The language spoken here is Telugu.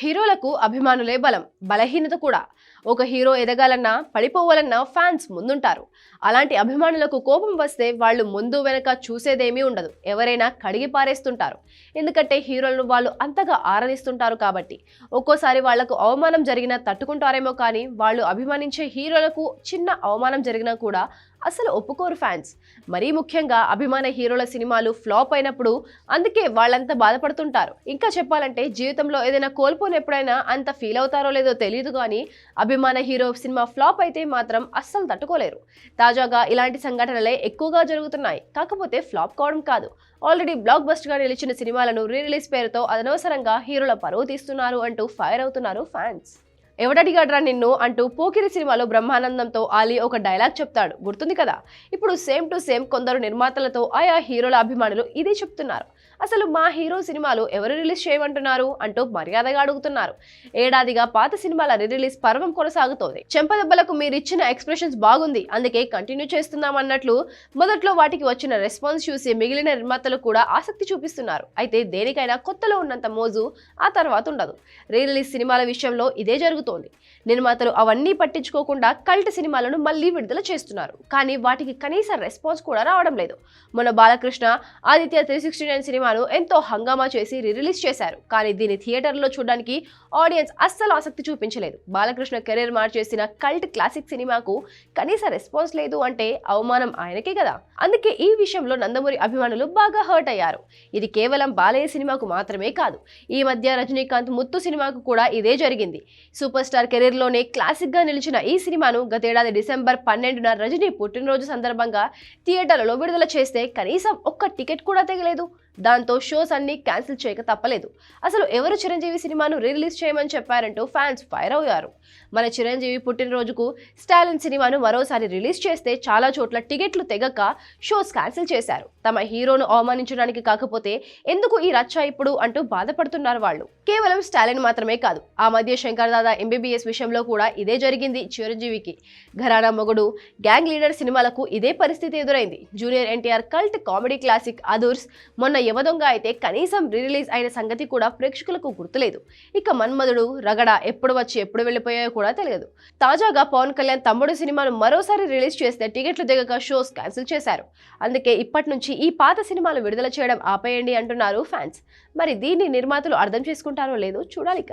హీరోలకు అభిమానులే బలం బలహీనత కూడా. ఒక హీరో ఎదగాలన్నా పడిపోవాలన్నా ఫ్యాన్స్ ముందుంటారు. అలాంటి అభిమానులకు కోపం వస్తే వాళ్ళు ముందు వెనక చూసేదేమీ ఉండదు. ఎవరైనా కడిగి పారేస్తుంటారు. ఎందుకంటే హీరోలను వాళ్ళు అంతగా ఆరాధిస్తుంటారు కాబట్టి. ఒక్కోసారి వాళ్ళకు అవమానం జరిగినా తట్టుకుంటారేమో కానీ వాళ్ళు అభిమానించే హీరోలకు చిన్న అవమానం జరిగినా కూడా అసలు ఒప్పుకోరు ఫ్యాన్స్. మరీ ముఖ్యంగా అభిమాన హీరోల సినిమాలు ఫ్లాప్ అయినప్పుడు అందుకే వాళ్ళంతా బాధపడుతుంటారు. ఇంకా చెప్పాలంటే జీవితంలో ఏదైనా కోల్పోని ఎప్పుడైనా అంత ఫీల్ అవుతారో లేదో తెలియదు కానీ అభిమాన హీరో సినిమా ఫ్లాప్ అయితే మాత్రం అస్సలు తట్టుకోలేరు. తాజాగా ఇలాంటి సంఘటనలే ఎక్కువగా జరుగుతున్నాయి. కాకపోతే ఫ్లాప్ కావడం కాదు. ఆల్రెడీ బ్లాక్ బస్ట్గా నిలిచిన సినిమాలను రీ రిలీజ్ పేరుతో అనవసరంగా హీరోల పరువు తీస్తున్నారు అంటూ ఫైర్ అవుతున్నారు ఫ్యాన్స్. ఎవడడిగాడ్రా నిన్ను అంటూ పోకిరి సినిమాలో బ్రహ్మానందంతో ఆలీ ఒక డైలాగ్ చెప్తాడు. గుర్తుంది కదా? ఇప్పుడు సేమ్ టు సేమ్ కొందరు నిర్మాతలతో ఆయా హీరోల అభిమానులు ఇదే చెప్తున్నారు. అసలు మా హీరో సినిమాలు ఎవరు రిలీజ్ చేయమంటున్నారు అంటూ మర్యాదగా అడుగుతున్నారు. ఏడాదిగా పాత సినిమాల రిలీజ్ పర్వం కొనసాగుతోంది. చెంపదెబ్బలకు మీరిచ్చిన ఎక్స్ప్రెషన్స్ బాగుంది. అందుకే కంటిన్యూ చేస్తున్నాం అన్నట్లు మొదట్లో వాటికి వచ్చిన రెస్పాన్స్ చూసి మిగిలిన నిర్మాతలు కూడా ఆసక్తి చూపిస్తున్నారు. అయితే దేనికైనా కొత్తలో ఉన్నంత మోజు ఆ తర్వాత ఉండదు. రీ రిలీజ్ సినిమాల విషయంలో ఇదే జరుగుతోంది. నిర్మాతలు అవన్నీ పట్టించుకోకుండా కల్ట్ సినిమాలను మళ్ళీ విడుదల చేస్తున్నారు. కానీ వాటికి కనీస రెస్పాన్స్ కూడా రావడం లేదు. మన Balakrishna Aditya three sixty nine cinema సినిమాను ఎంతో హంగామా చేసి రిలీజ్ చేశారు. కానీ దీన్ని థియేటర్లో చూడడానికి ఆడియన్స్ అస్సలు ఆసక్తి చూపించలేదు. బాలకృష్ణ కెరీర్ మార్చేసిన కల్ట్ క్లాసిక్ సినిమాకు కనీస రెస్పాన్స్ లేదు అంటే అవమానం ఆయనకే కదా. అందుకే ఈ విషయంలో నందమూరి అభిమానులు బాగా హర్ట్ అయ్యారు. ఇది కేవలం బాలయ్య సినిమాకు మాత్రమే కాదు ఈ మధ్య రజనీకాంత్ ముత్తు సినిమాకు కూడా ఇదే జరిగింది. సూపర్ స్టార్ కెరీర్లోనే క్లాసిక్గా నిలిచిన ఈ సినిమాను గతేడాది డిసెంబర్ పన్నెండున రజనీ పుట్టినరోజు సందర్భంగా థియేటర్లలో విడుదల చేస్తే కనీసం ఒక్క టికెట్ కూడా తెగలేదు. దాంతో షోస్ అన్ని క్యాన్సిల్ చేయక తప్పలేదు. అసలు ఎవరు చిరంజీవి సినిమాను రిలీజ్ చేయమని చెప్పారంటూ ఫ్యాన్స్ ఫైర్ అయ్యారు. మన చిరంజీవి పుట్టినరోజుకు స్టాలిన్ సినిమాను మరోసారి రిలీజ్ చేస్తే చాలా చోట్ల టికెట్లు తెగక షోస్ క్యాన్సిల్ చేశారు. తమ హీరోను అవమానించడానికి కాకపోతే ఎందుకు ఈ రచ్చ ఇప్పుడు అంటూ బాధపడుతున్నారు వాళ్ళు. కేవలం స్టాలిన్ మాత్రమే కాదు ఆ మధ్య శంకర్ దాదా ఎంబీబీఎస్ విషయంలో కూడా ఇదే జరిగింది చిరంజీవికి. ఘరానా మొగుడు గ్యాంగ్ లీడర్ సినిమాలకు ఇదే పరిస్థితి ఎదురైంది. Junior N T R cult comedy classic Adhurs మొన్న యమదొంగ అయితే కనీసం రిలీజ్ అయిన సంగతి కూడా ప్రేక్షకులకు గుర్తులేదు. ఇక మన్మధుడు రగడ ఎప్పుడు వచ్చి ఎప్పుడు వెళ్ళిపోయాయో కూడా తెలియదు. తాజాగా పవన్ కళ్యాణ్ తమ్ముడు సినిమాను మరోసారి రిలీజ్ చేస్తే టికెట్లు దిగక షోస్ క్యాన్సిల్ చేశారు. అందుకే ఇప్పటి నుంచి ఈ పాత సినిమాలు విడుదల చేయడం ఆపేయండి అంటున్నారు ఫ్యాన్స్. మరి దీన్ని నిర్మాతలు అర్థం చేసుకుంటారో లేదో చూడాలిక.